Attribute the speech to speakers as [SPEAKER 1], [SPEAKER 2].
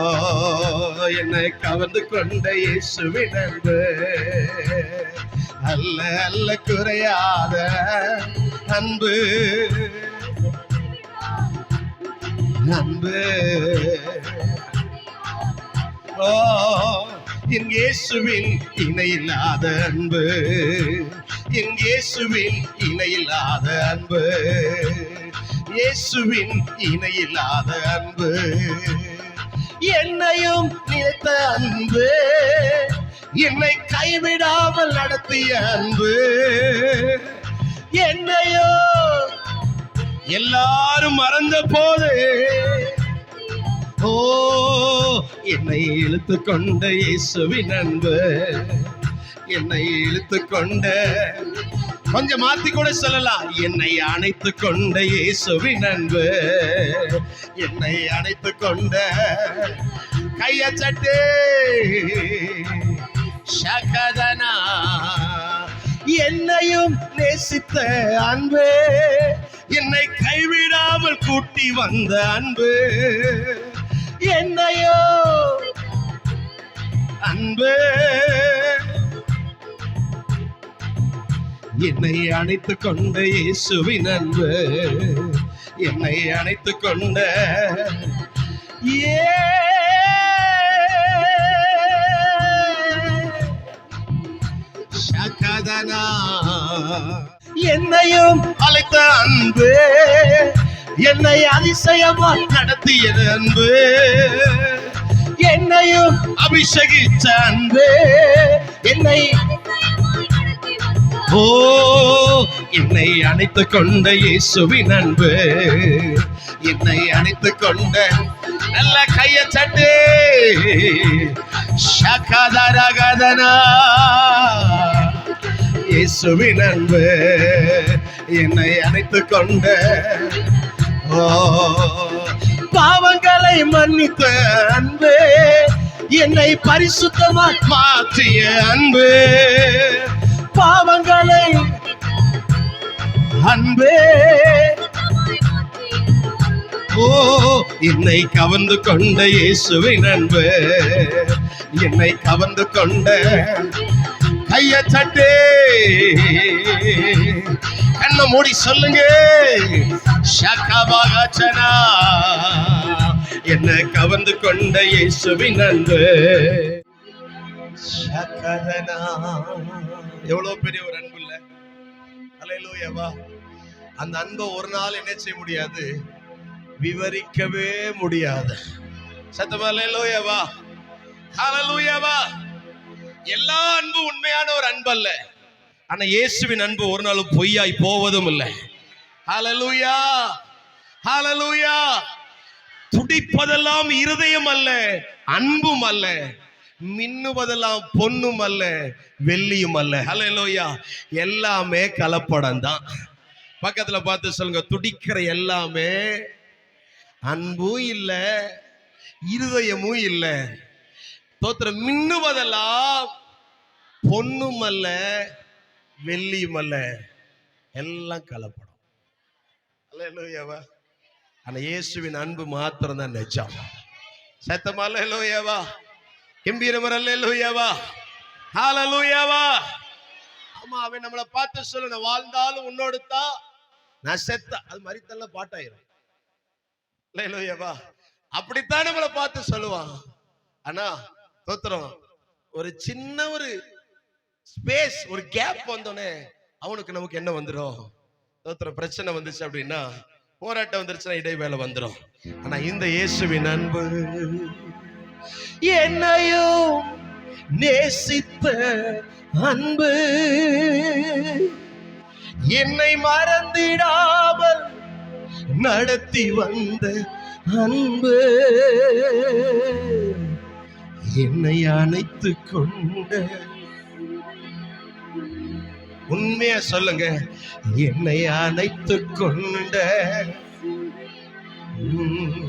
[SPEAKER 1] ஓ என்னை கவர்ந்து கொண்ட இயேசுவினர்பு அல்ல அல்ல குறையாத அன்பு. அன்பு ஓ என் இயேசுவின் இணையில்லாத அன்பு. என் இயேசுவின் இணையில்லாத அன்பு. இயேசுவின் இணையில்லாத அன்பு. என்னையும் நினைத்த அன்பு. என்னை கைவிடாமல் நடத்திய அன்பு. என்னையோ எல்லாரும் மறந்த போது. ஓ என்னை இழுத்து கொண்ட இயேசுவின் அன்பு. என்னை இழுத்து கொண்ட கொஞ்சம் மாத்தி கூட சொல்லலாம். என்னை அணைத்து கொண்ட இயேசுவின் அன்பு. என்னை அணைத்து கொண்ட கைய சட்டு சகதனா என்னையும் நேசித்த அன்பு. என்னை கைவிடாமல் கூட்டி வந்த அன்பு. என்னையோ அன்பு. என்னை அணைத்து கொண்ட இயேசுவின் அன்பு. என்னை அணைத்து கொண்ட ஏ சகதனா என்னையும் அழைத்த அன்பு. என்னை அதிசயமாய் நடத்திய அன்பு. என்னையும் அபிஷேகித்த அன்பு. என்னை ஓ என்னை அணைத்து கொண்ட இயேசுவின் அன்பு. என்னை அணைத்து கொண்ட நல்ல கைய சட்டு சகதரகதனா இயேசுவின் அன்பு. என்னை அணைத்து கொண்ட ஓ. பாவங்களை மன்னித்த அன்பு. என்னை பரிசுத்தமா மாற்றிய அன்பு. பாவங்களை. அன்பே. ஓ என்னை கவர்ந்து கொண்ட இயேசுவின் அன்பு. என்னை கவர்ந்து கொண்ட கைய சட்டே கண்ண மூடி சொல்லுங்க. ஷகபாகச்சனா என்னை கவர்ந்து கொண்ட இயேசுவின் அன்பு. எவ்வளவு பெரிய ஒரு அன்பு இல்ல. அலையிலூயவா அந்த அன்பை ஒரு நாள் என்ன செய்ய முடியாது? விவரிக்கவே முடியாது. சத்தமா அலையிலூயவா ஹalleluyaவா எல்லா அன்பும் உண்மையான ஒரு அன்பு அல்ல. ஆனா இயேசுவின் அன்பு ஒரு நாளும் பொய்யாய் போவதும் இல்லை. ஹalleluya ஹalleluya துடிப்பதெல்லாம் இருதயம் அல்ல அன்பும் அல்ல. மின்னுவதெல்லாம் பொண்ணும் அல்ல வெள்ளியும் அல்ல. ஹலோயா எல்லாமே கலப்படம் தான். பக்கத்துல பார்த்து சொல்லுங்க துடிக்கிற எல்லாமே அன்பும் இல்லை இருதயமும் இல்லை. தோத்திர மின்னுவதெல்லாம் பொன்னும் அல்ல வெள்ளியும் அல்ல. எல்லாம் கலப்படம். அல்லேலூயாவா ஆனால் இயேசுவின் அன்பு மாத்திரம் தான் நிஜம். சத்தமா அல்லேலூயாவா கம்பீரமர் அல்லூயாவா ஹாலலூயாவா? ஆமா அவன் நம்மளை பார்த்து சொல்லணும் வாழ்ந்தாலும் உன்னோடு தான் நான் செத்த. அது மாதிரி தள்ள பாட்டாயிரும். அல்லேலூயாவா? அப்படித்தான் நம்மளை பார்த்து சொல்லுவான். ஆனா தோத்திரம் ஒரு சின்ன ஒரு ஸ்பேஸ் ஒரு கேப் வந்தோடனே அவனுக்கு நமக்கு என்ன வந்துடும் தோத்திரம் பிரச்சனை வந்துச்சு அப்படின்னா போராட்டம் வந்துருச்சுன்னா இடைவேளை வந்துடும் ஆனா இந்த இயேசுவின் அன்பு என்னையோ நேசித்த அன்பு. என்னை மறந்திடாமல் நடத்தி வந்த அன்பு. என்னை அணைத்து கொண்ட உண்மையா சொல்லுங்க. என்னை அணைத்து கொண்ட உம்,